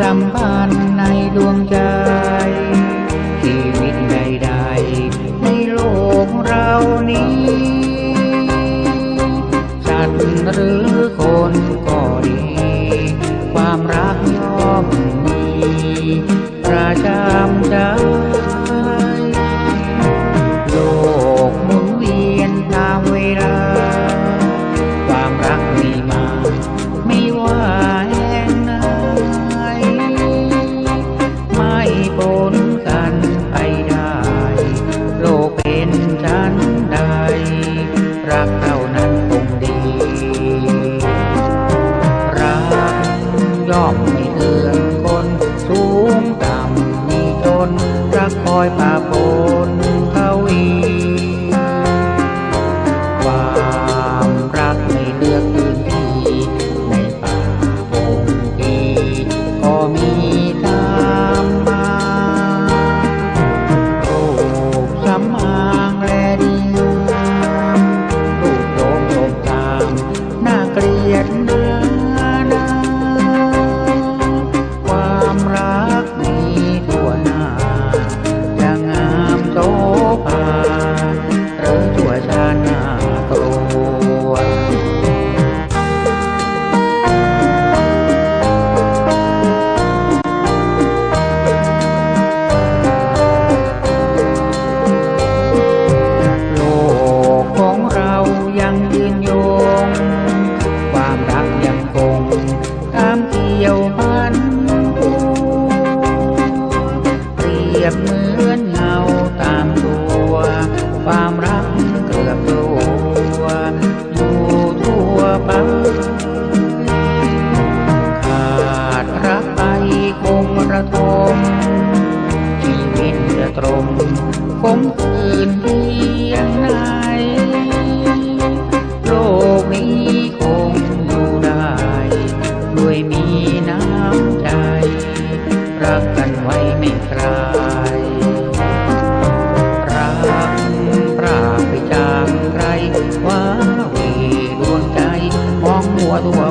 สัมพันธ์ในดวงใจ ยบเหมือนเงาตามตัว ความรักเกลือบรัวอยู่ทั่วไปขาดรักไปคงระทมชีวิตจะตรงคงคืนเพียงนาน the world.